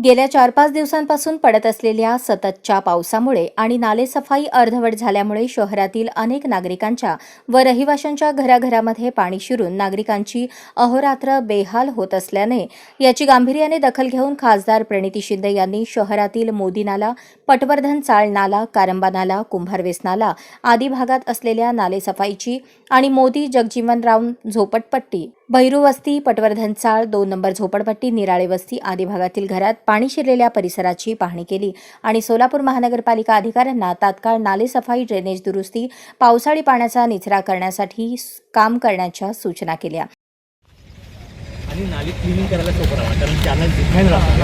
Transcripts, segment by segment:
गेल्या चार पाच दिवसांपासून पडत असलेल्या सततच्या पावसामुळे आणि नालेसफाई अर्धवट झाल्यामुळे शहरातील अनेक नागरिकांच्या व रहिवाशांच्या घराघरामध्ये पाणी शिरून नागरिकांची अहोरात्र बेहाल होत असल्याने याची गांभीर्याने दखल घेऊन खासदार प्रणिती शिंदे यांनी शहरातील मोदी नाला पटवर्धन चाळ नाला कारंबा नाला कुंभारवेस नाला आदी भागात असलेल्या नालेसफाईची आणि मोदी जगजीवनराव झोपटपट्टी भैरू वस्ती पटवर्धन चाळ दोन नंबर झोपडपट्टी निराळे वस्ती आदी भागातील घरात पाणी शिरलेल्या परिसराची पाहणी केली आणि सोलापूर महानगरपालिका अधिकाऱ्यांना तात्काळ नालेसफाई ड्रेनेज दुरुस्ती पावसाळी पाण्याचा निचरा करण्यासाठी काम करण्याच्या सूचना केल्या. आणि नाली क्लिनिंग करायला सोपं राहा कारण चॅनल डिफाईन राहतं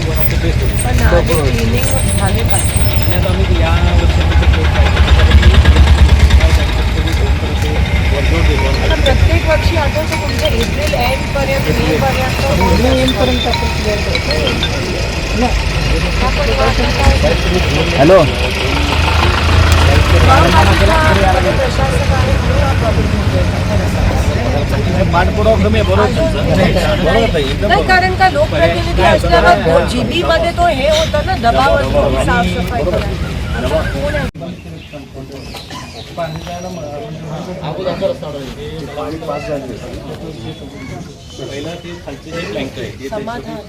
वन ऑफ द बेस्ट होतं पण नाली क्लिनिंग झाले पाहिजे आणि आता आम्ही या वर्षामध्ये केस पाहिजे काय सांगितलं तरी दोन तर ते वर्कआउट देतो आता प्रत्येक वर्षी आठवतं तुमचं एप्रिल एंड पर्यंत मे पर्यंत हॅलो पाठपुरावा कमी आहे बरोबर तुमचं. बरोबर ताई, हॅलो. नाही कारण का लोकप्रतिनिधी असल्यावर जीबी मध्ये तो हे होतं ना दबाव असतो साफसफाई करायची आता कोण आहे?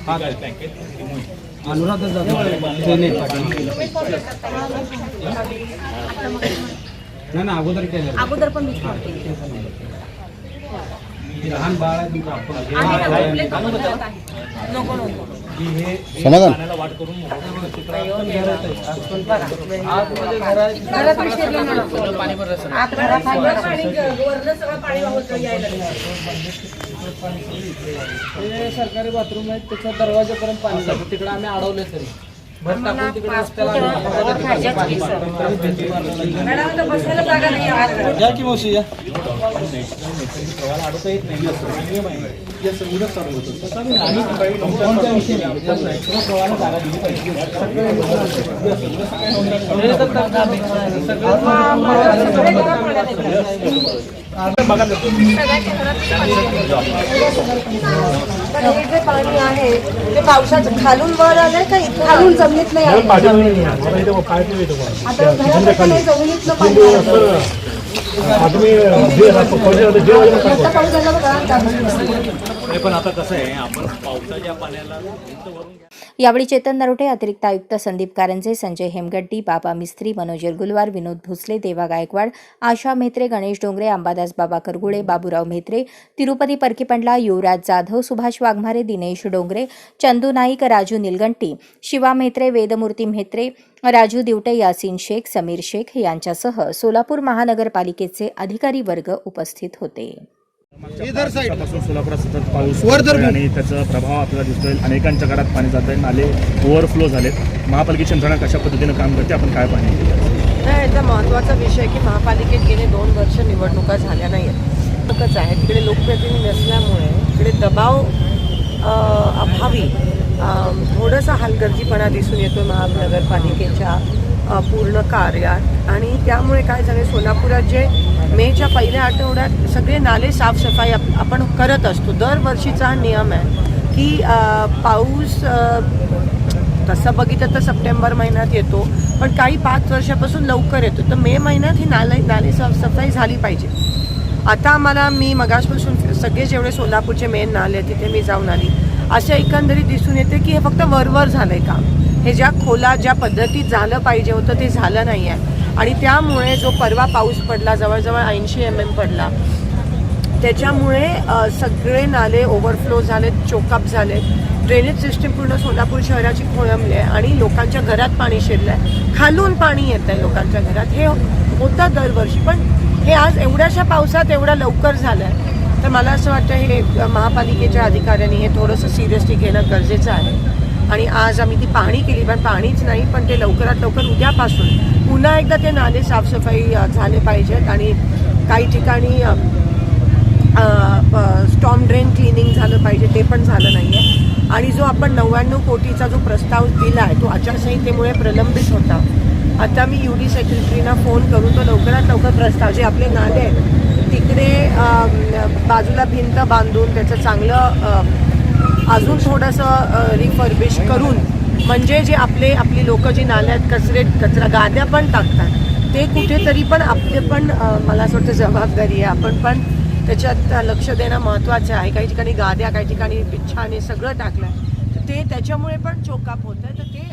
हा. नाही. ना अगोदर केलं. अगोदर पण मी लहान बाळ आहे तुमचं नको नको. पाण्याला वाट करून मोकळं घरात पण शिरलं ना. आत घरात आहे. ना पाणी, वरनं सगळं पाणी वाहतं यायला लागलं. ते सरकारी बाथरूम आहेत त्याच्या दरवाजापर्यंत पाणी जातं. तिकडे आम्ही अडवले तरी. या की मावशी या. अडवता पण हे जे पाणी आहे ते पावसाचं खालून वर आलंय का इथून खालून जमिनीत नाही आलं? आता घरात नाही जमिनीतलं पाणी आलं. आता पाऊस झाला बघा, पण आता कसं आहे आपण पावसाच्या पाण्याला भिंत भरून यावेळी चेतन नरोटे अतिरिक्त आयुक्त संदीप कारंजे संजय हेमगड्डी बाबा मिस्त्री मनोज गुलवार विनोद भोसले देवा गायकवाड आशा म्हेत्रे गणेश डोंगरे अंबादास बाबा करगुळे बाबूराव म्हेत्रे तिरुपती परकीपंडला युवराज जाधव सुभाष वाघमारे दिनेश डोंगरे चंदू नाईक राजू निलगंटी शिवा म्हेत्रे वेदमूर्ती म्हेत्रे राजू दिवटे यासीन शेख समीर शेख यांच्यासह सोलापूर महानगरपालिकेचे अधिकारी वर्ग उपस्थित होते. पासून सोलापुरात सतत पाऊस पडतोय आणि त्याचा प्रभाव आपल्याला दिसतोय. अनेकांच्या घरात पाणी जात आहे नाले ओव्हरफ्लो झालेत. महापालिकेची यंत्रणा कशा पद्धतीनं काम करते? आपण काय पाहणी नाही याचा महत्त्वाचा विषय की महापालिकेत गेले दोन वर्ष निवडणुका झाल्या नाही आहेत. आहे तिकडे लोकप्रतिनिधी नसल्यामुळे तिकडे दबाव अ, अभावी थोडासा हलगर्जीपणा दिसून येतो महानगरपालिकेच्या पूर्ण कार्यात. आणि त्यामुळे काय झालं सोलापुरात जे मेच्या पहिल्या आठवड्यात सगळे नाले साफसफाई आपण करत असतो. दरवर्षीचा हा नियम आहे की पाऊस तसं बघितलं तर सप्टेंबर महिन्यात येतो पण काही पाच वर्षापासून लवकर येतो. तर मे महिन्यात ही नाले नाले साफसफाई झाली पाहिजे. आता आम्हाला मी मगासपासून सगळे जेवढे सोलापूरचे मेन नाले आहेत तिथे मी जाऊन आली. असं एकंदरीत दिसून येते की हे फक्त वरवर झालं आहे काम. हे ज्या खोला ज्या पद्धतीत झालं पाहिजे होतं ते झालं नाही आहे आणि त्यामुळे जो परवा पाऊस पडला जवळजवळ ऐंशी एम एम पडला त्याच्यामुळे सगळे नाले ओव्हरफ्लो झालेत चोकअप झालेत. ड्रेनेज सिस्टीम पूर्ण सोलापूर शहराची खोळंबली आहे आणि लोकांच्या घरात पाणी शिरलं आहे खालून पाणी येत आहे लोकांच्या घरात. हे होतं दरवर्षी पण हे आज एवढ्याशा पावसात एवढ्या लवकर झालं आहे तर मला असं वाटतं हे महापालिकेच्या अधिकाऱ्यांनी हे थोडंसं सिरियसली घेणं गरजेचं आहे. आणि आज आम्ही ती पाहणी केली पण पाणीच नाही पण ते लवकरात लवकर उद्यापासून पुन्हा एकदा ते नाले साफसफाई झाले पाहिजेत आणि काही ठिकाणी स्टॉम ड्रेन क्लिनिंग झालं पाहिजे ते पण झालं नाही आहे आणि जो आपण नव्याण्णव कोटीचा जो प्रस्ताव दिला आहे तो आचारसंहितेमुळे प्रलंबित होता. आता मी यू डी सेक्रेटरीना फोन करून तो लवकरात लवकर प्रस्ताव जे आपले नाले आहेत तिकडे बाजूला भिंत बांधून त्याचं चांगलं अजून थोडंसं रिफर्बिश करून म्हणजे जे आपले आपली लोक जी नाल्यात कचरे कचरा गाद्या पण टाकतात ते कुठेतरी पण आपले पण मला असं वाटतं जबाबदारी आहे आपण पण. त्याच्यात लक्ष देणं महत्त्वाचं आहे. काही ठिकाणी गाद्या काही ठिकाणी पिच्छाने सगळं टाकलं तर ते त्याच्यामुळे पण चोकाप होतं तर ते